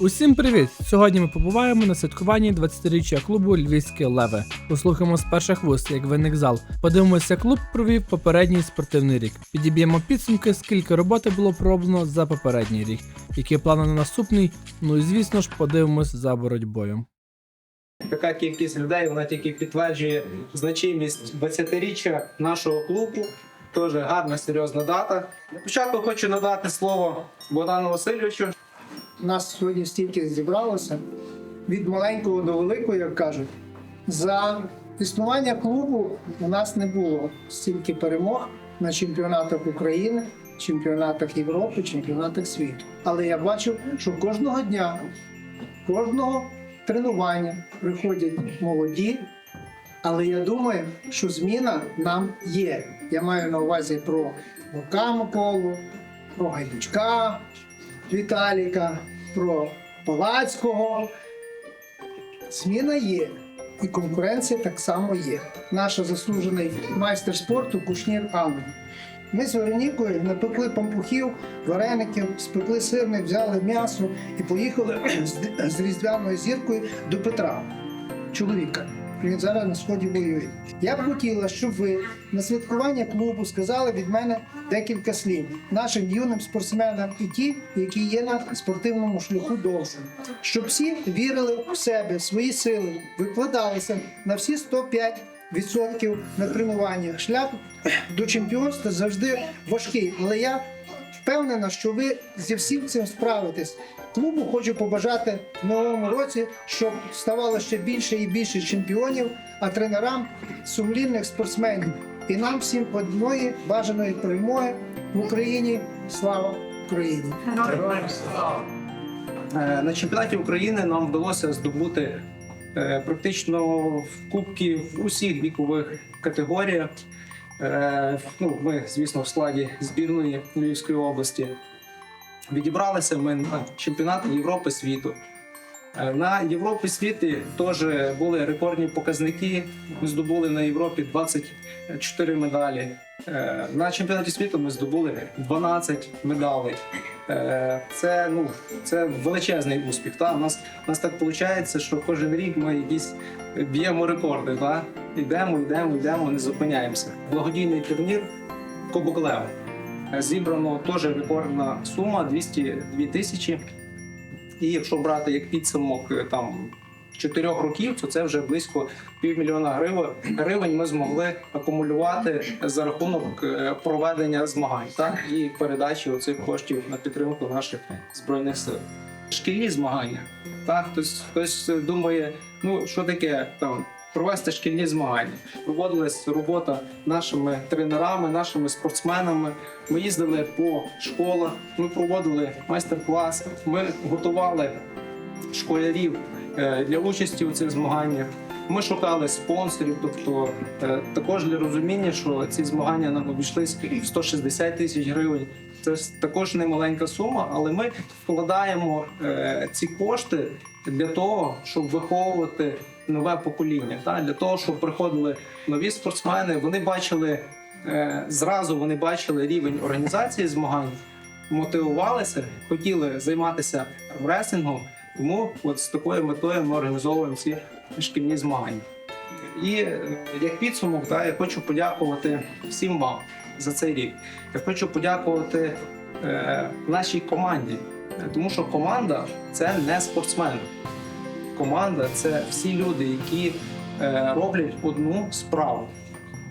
Усім привіт! Сьогодні ми побуваємо на святкуванні 20-річчя клубу Львівські Леви. Послухаємо з перших вуст, як виник зал. Подивимося, клуб провів попередній спортивний рік. Підіб'ємо підсумки, скільки роботи було пророблено за попередній рік, які плани на наступний. Ну і звісно ж, подивимось за боротьбою. Така кількість людей вона тільки підтверджує значимість 20-річчя нашого клубу. Теж гарна, серйозна дата. На початку хочу надати слово Богдану Васильовичу. Нас сьогодні стільки зібралося від маленького до великого, як кажуть. За існування клубу у нас не було стільки перемог на чемпіонатах України, чемпіонатах Європи, чемпіонатах світу. Але я бачив, що кожного дня, кожного тренування приходять молоді. Але я думаю, що зміна нам є. Я маю на увазі про Лука Миколу, про Гайдучка, Віталіка, про Палацького. Зміна є. І конкуренція так само є. Наш заслужений майстер спорту Кушнір Анна. Ми з Веронікою напекли пампухів, вареників, спекли сирник, взяли м'ясо і поїхали з різдвяною зіркою до Петра, чоловіка. Він зараз на сході воює. Я б хотіла, щоб ви на святкування клубу сказали від мене декілька слів нашим юним спортсменам і ті, які є на спортивному шляху довше, щоб всі вірили в себе, свої сили, викладалися на всі 105% на тренуваннях. Шлях до чемпіонства завжди важкий, але я впевнена, що ви зі всім цим справитесь. Клубу хочу побажати в новому році, щоб ставало ще більше і більше чемпіонів, а тренерам сумлінних спортсменів. І нам всім одної бажаної перемоги в Україні. Слава Україні! Е, На чемпіонаті України нам вдалося здобути е, практично в кубки в усіх вікових категоріях. Е, Ну, ми, звісно, в складі збірної Львівської області. Відібралися ми на чемпіонат Європи світу. Е, На Європі світі теж були рекордні показники. Ми здобули на Європі 24 медалі. Е, На чемпіонаті світу ми здобули 12 медалей. Е, Це ну це величезний успіх. Та у нас у нас так виходить, що кожен рік ми якісь б'ємо рекорди. Та йдемо, йдемо, йдемо, не зупиняємося. Благодійний турнір. Е, Зібрано теж рекордна сума 202 тисячі. І якщо брати як підсумок е, там чотирьох років, то це вже близько півмільйона гривень. Ми змогли акумулювати за рахунок е, проведення змагань так? і передачі оцих коштів на підтримку наших збройних сил. Шкільні змагання. Так, хтось, хтось думає, ну що таке там. Провести шкільні змагання. Проводилась робота нашими тренерами, нашими спортсменами. Ми їздили по школах, ми проводили майстер-клас, ми готували школярів е, для участі у цих змаганнях. Ми шукали спонсорів, тобто е, також для розуміння, що ці змагання нам обійшлись в 160 тисяч гривень. Це також не маленька сума, але ми вкладаємо е, ці кошти для того, щоб виховувати нове покоління. Та? Для того, щоб приходили нові спортсмени, вони бачили е, зразу вони бачили рівень організації змагань, мотивувалися, хотіли займатися армреслінгом. Тому от з такою метою ми організовуємо ці шкільні змагання. І е, як підсумок, да, я хочу подякувати всім вам за цей рік. Я хочу подякувати е, нашій команді, е, тому що команда це не спортсмени. Команда це всі люди, які е, роблять одну справу.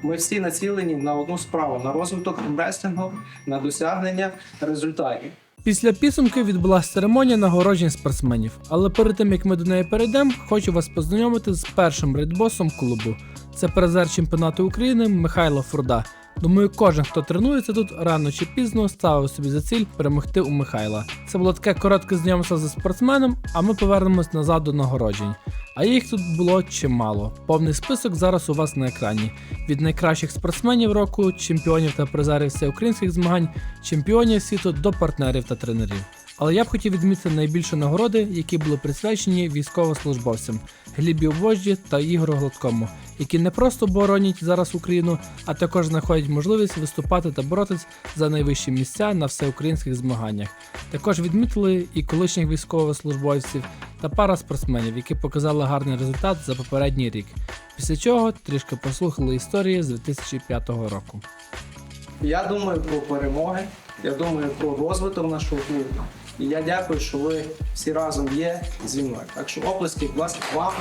Ми всі націлені на одну справу: на розвиток інвестингу, на досягнення результатів. Після підсумків відбулася церемонія нагороджень спортсменів. Але перед тим як ми до неї перейдемо, хочу вас познайомити з першим рейдбосом клубу. Це призер чемпіонату України Михайло Фурда. Думаю, кожен, хто тренується тут, рано чи пізно ставив собі за ціль перемогти у Михайла. Це було таке коротке знайомство зі спортсменом, а ми повернемось назад до нагороджень. А їх тут було чимало. Повний список зараз у вас на екрані. Від найкращих спортсменів року, чемпіонів та призерів всеукраїнських змагань, чемпіонів світу до партнерів та тренерів. Але я б хотів відмітити найбільші нагороди, які були присвячені військовослужбовцям Глібі Вожді та Ігору Гладкому, які не просто боронять зараз Україну, а також знаходять можливість виступати та боротись за найвищі місця на всеукраїнських змаганнях. Також відмітили і колишніх військовослужбовців та пара спортсменів, які показали гарний результат за попередній рік. Після чого трішки послухали історії з 2005 року. Я думаю про перемоги, я думаю про розвиток нашого клубу. І я дякую, що ви всі разом є зі мною. Так що оплески, будь ласка, вам.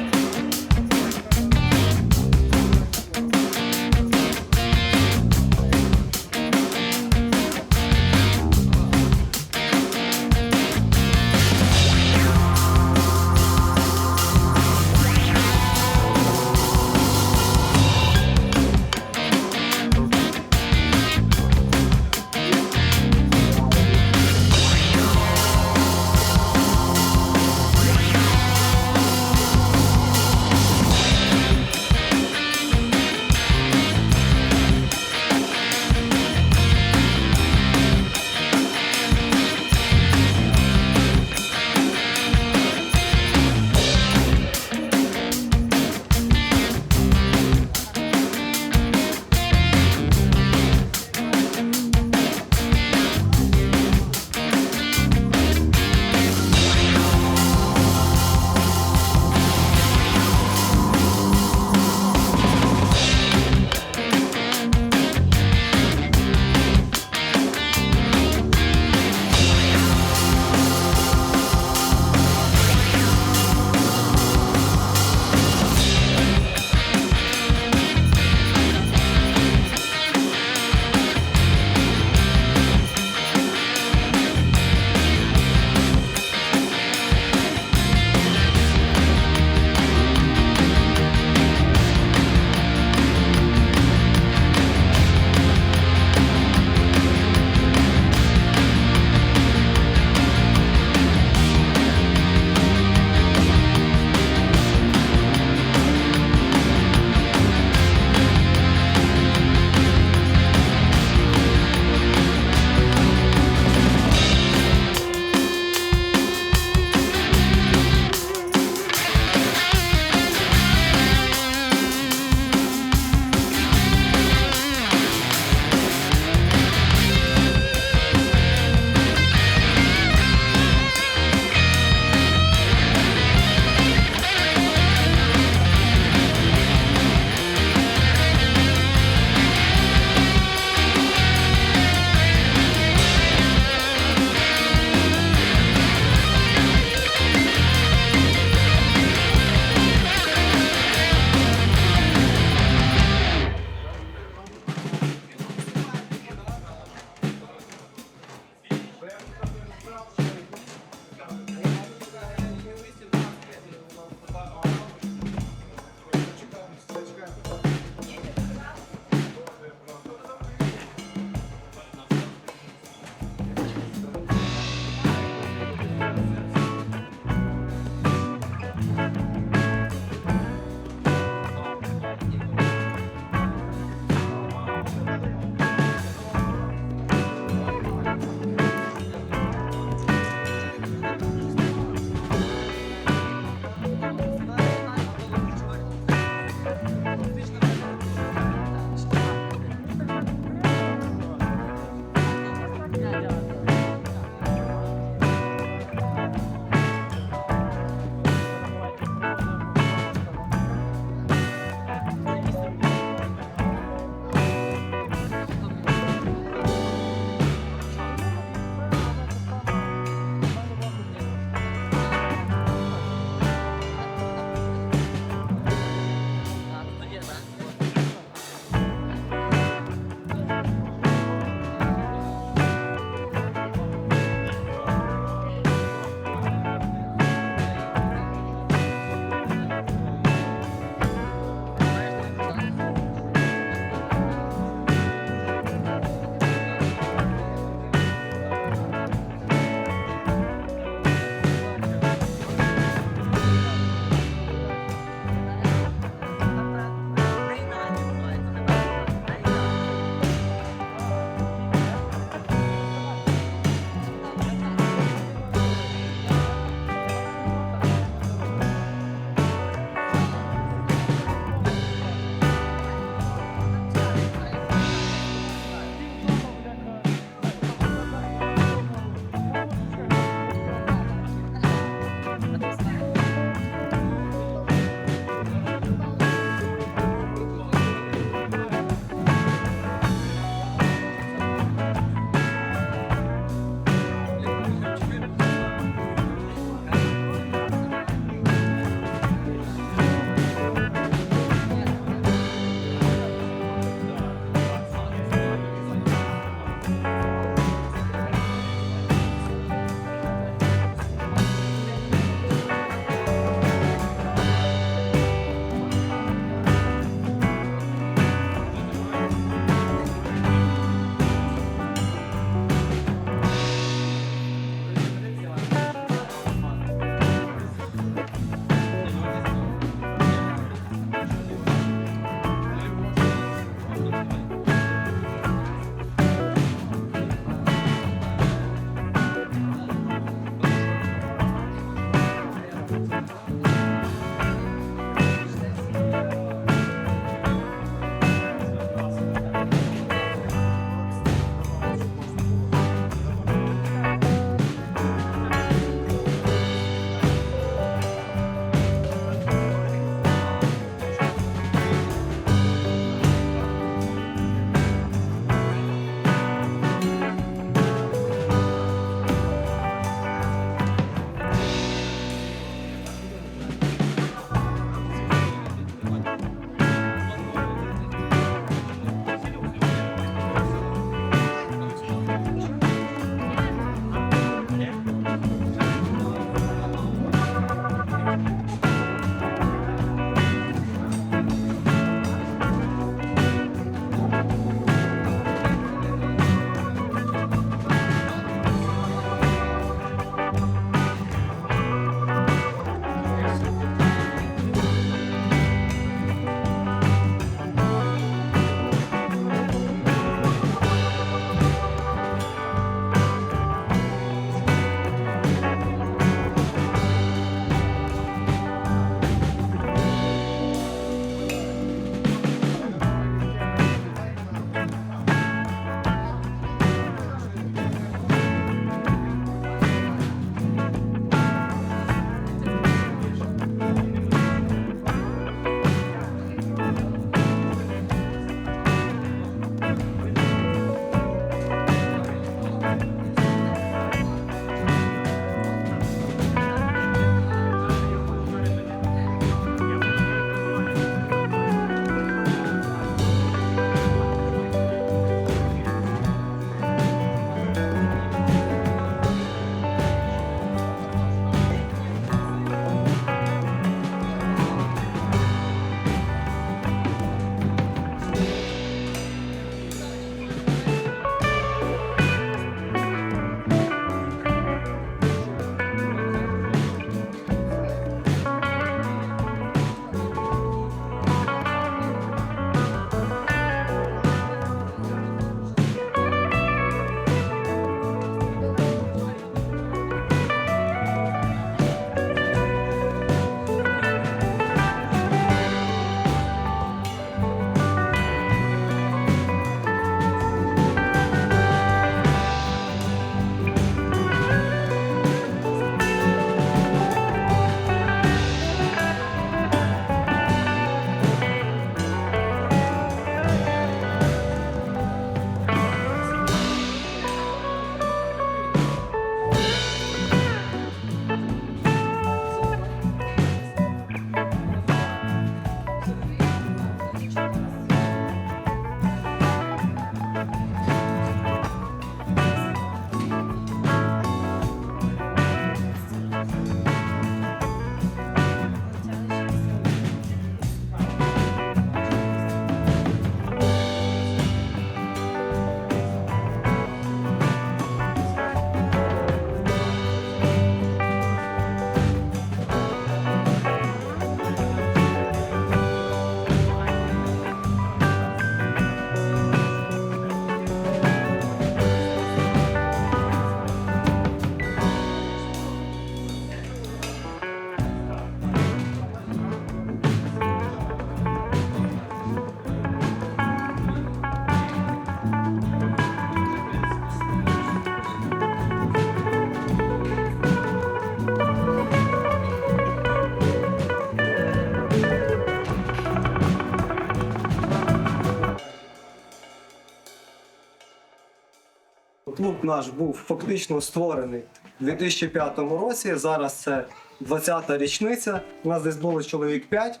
Наш був фактично створений у 2005 році. Зараз це 20-та річниця. У нас десь було чоловік 5.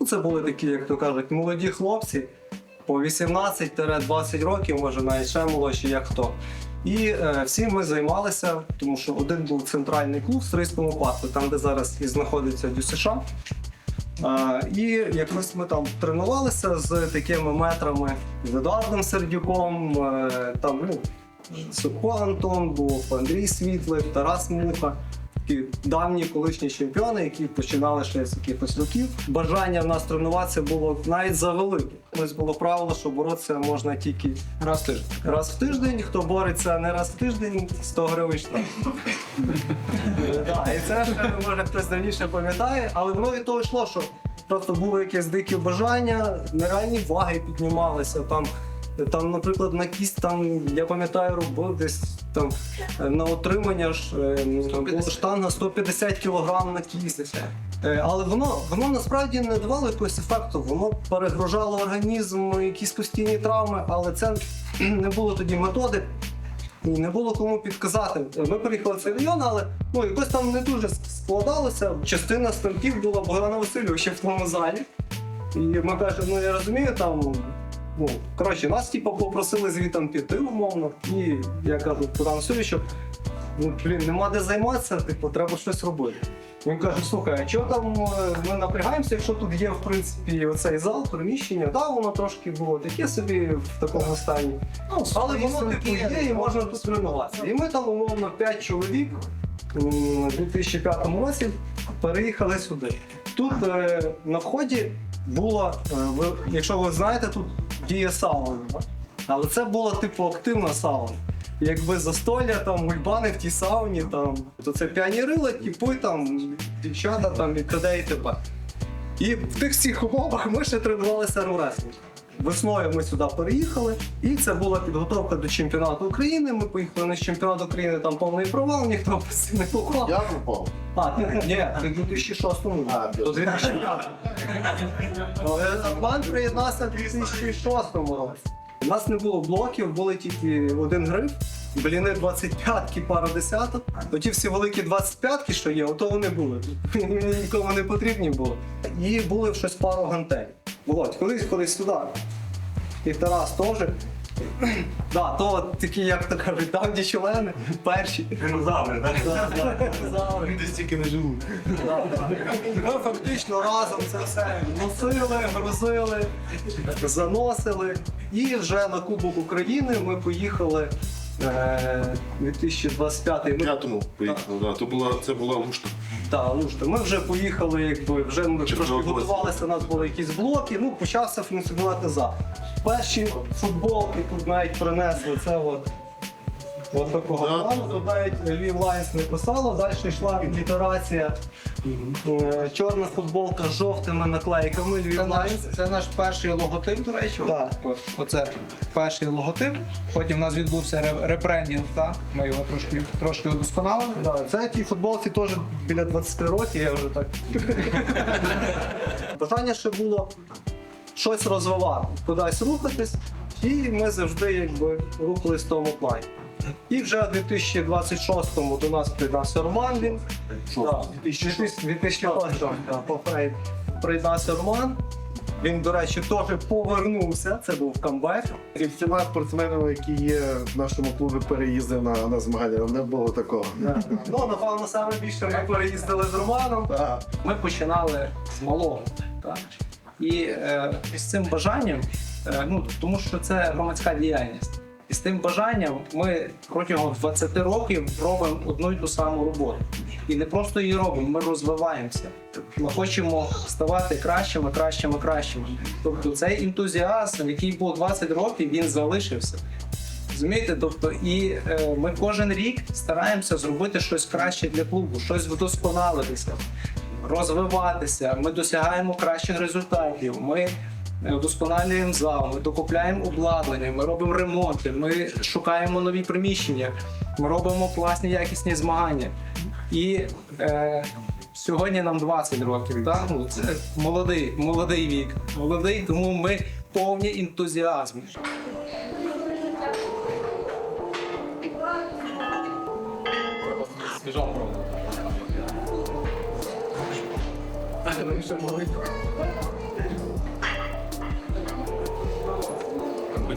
Ну, це були такі, як то кажуть, молоді хлопці по 18-20 років, може навіть ще молодші, як хто. І е, всі ми займалися, тому що один був центральний клуб в Стрийському парку, там, де зараз і знаходиться ДЮСШ. А, і якось ми там тренувалися з такими метрами з Едуардом Сердюком, е, там ну, Сухо Антон був, Андрій Світлик, Тарас Муха. Такі давні колишні чемпіони, які починали ще з якихось років. Бажання в нас тренуватися було навіть завелике. Ось було правило, що боротися можна тільки Раз в тиждень. раз в тиждень. Хто бореться не раз в тиждень, 100 гривень штраф. І це ще може хтось давніше пам'ятає, але воно від того йшло, що просто було якесь дике бажання, нереальні ваги піднімалися. Там, там, наприклад, на кість, там, я пам'ятаю, робив десь там е, на отримання ж е, ну, 150. була штанга 150 кг на кість. Е, Але воно, воно насправді не давало якогось ефекту, воно перегружало організм, якісь постійні травми, але це не було тоді методи. І не було кому підказати. Ми приїхали в цей район, але ну, якось там не дуже складалося. Частина станків була Богдана Васильовича в тому залі. І ми кажемо, ну я розумію, там. Ну, коротше, нас типу, попросили звітом піти умовно. І я кажу Богдану Васильовичу, ну блін, нема де займатися, типу, треба щось робити. Він каже, слухай, а чого там е, ми напрягаємося, якщо тут є в принципі оцей зал, приміщення, да, воно трошки було таке собі в такому стані. Ну, Але воно типу є і можна тут тренуватися. І ми там умовно 5 чоловік у 2005 році переїхали сюди. Тут е, на вході було, е, якщо ви знаєте, тут діє сауна. Але це була типу активна сауна. Якби застолля, там гульбани в тій сауні, там, то це піонірили, типи, там, дівчата там, і т.д. і т.п. І в тих всіх умовах ми ще тренувалися армрестлінг. Весною ми сюди переїхали, і це була підготовка до чемпіонату України. Ми поїхали на чемпіонат України, там повний провал, ніхто постійно не поклав. Я попав. А, ні, ти в 2006 му А, до 2005. План приєднався в 2006 році. У нас не було блоків, були тільки один гриф, бліни 25-ки, пара десяток. Оті всі великі 25-ки, що є, ото вони були. Нікому не потрібні були. І були щось пару гантель. Володь, колись колись сюди. І Тарас теж. Да, то такі, як то кажуть, давні члени, перші. Динозаври, так? Да, да, динозаври. Люди стільки не живуть. Ми фактично разом це все носили, грузили, заносили. І вже на Кубок України ми поїхали е, 2025 ми П'ятому поїхали, да. То була, це була лушта. та, ну, що, ми вже поїхали, якби вже ми Чи трошки готувалися, у нас були якісь блоки, ну почався функціонувати за. Перші футболки тут навіть принесли це от. От такого Да. плану, тут навіть Львів Лайнс не писало, далі йшла літерація. Е, Чорна футболка з жовтими наклейками Це наш, Лайнс. це наш перший логотип, до речі. Так. О- Оце перший логотип. Потім у нас відбувся ре- так? Ми його трошки, трошки удосконалили. Да, це тій футболці теж біля 20 років, я вже так. Бажання ще було щось розвивати, кудись рухатись, і ми завжди якби рухались в тому плані. І вже в 2026-му до нас приєднався Роман. Він Да, 2026-му да, приєднався Роман. Він, до речі, теж повернувся. Це був камбек. І всіма спортсменами, які є в нашому клубі, переїздив на, на змагання. Не було такого. Ну, напевно, саме більше ми переїздили з Романом. Так. Ми починали з малого. Так? І е, з цим бажанням, е, ну, тому що це громадська діяльність. І з тим бажанням ми протягом 20 років робимо одну й ту саму роботу. І не просто її робимо, ми розвиваємося. Ми хочемо ставати кращими, кращими, кращими. Тобто цей ентузіазм, який був 20 років, він залишився. Розумієте? Тобто, і е, ми кожен рік стараємося зробити щось краще для клубу, щось вдосконалитися, розвиватися. Ми досягаємо кращих результатів. Ми вдосконалюємо зал, ми докупляємо обладнання, ми робимо ремонти, ми шукаємо нові приміщення, ми робимо класні якісні змагання. І е, сьогодні нам 20 років. Так? Ну, це молодий, молодий вік, молодий, тому ми повні ентузіазму. Біжав провод.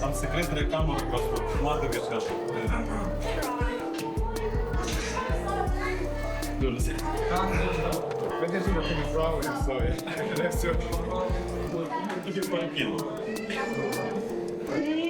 Там секретна камера просто мати вішав. Дуже Тобі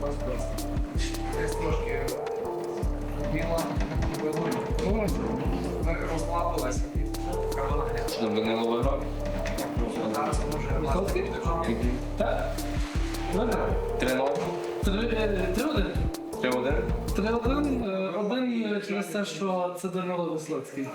перекину. Десь трошки біла. Щоб не. Зараз може Три-ноль. Три-один. Три-один. Три-один. Один через те, що це Данило Веслоцький.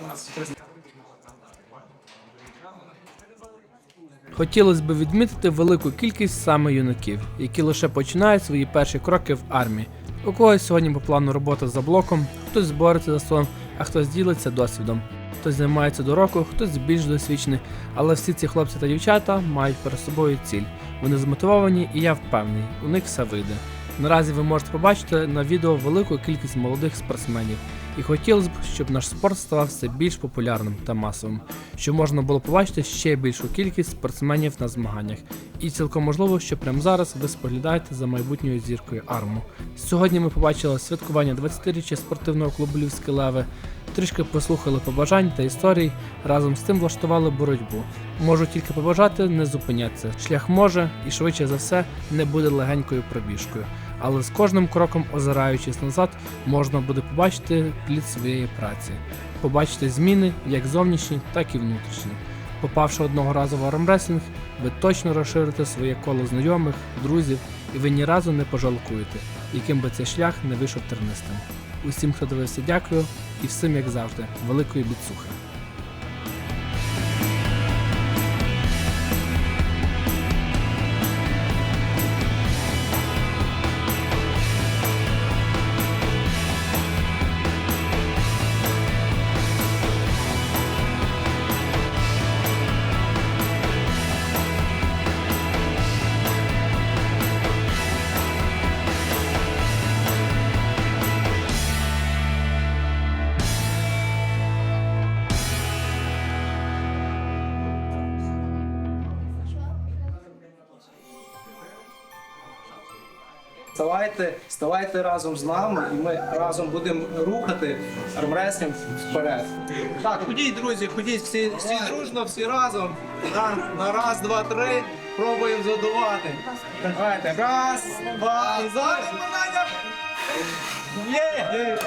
Хотілося б відмітити велику кількість саме юнаків, які лише починають свої перші кроки в армії. У когось сьогодні по плану робота за блоком, хтось бореться за сон, а хтось ділиться досвідом. Хтось займається до року, хтось більш досвідчений, але всі ці хлопці та дівчата мають перед собою ціль. Вони змотивовані, і я впевнений, у них все вийде. Наразі ви можете побачити на відео велику кількість молодих спортсменів, і хотілося б, щоб наш спорт ставав все більш популярним та масовим, щоб можна було побачити ще більшу кількість спортсменів на змаганнях. І цілком можливо, що прямо зараз ви споглядаєте за майбутньою зіркою Арму. Сьогодні ми побачили святкування 20-річчя спортивного клубу Львівські леви. Трішки послухали побажань та історій, разом з тим влаштували боротьбу. Можу тільки побажати не зупинятися. Шлях може і швидше за все не буде легенькою пробіжкою. Але з кожним кроком, озираючись назад, можна буде побачити плід своєї праці, побачити зміни як зовнішні, так і внутрішні. Попавши одного разу в армреслінг, ви точно розширите своє коло знайомих, друзів, і ви ні разу не пожалкуєте, яким би цей шлях не вийшов тернистим. Усім, хто дивився, дякую, і всім, як завжди, великої біцухи. Ставайте, ставайте разом з нами, і ми разом будемо рухати армреслінг вперед. Так, ходіть, друзі, ходіть всі, всі дружно, всі разом. На, на раз, два, три. Пробуємо задувати. Давайте. Раз, два, і зараз. Є!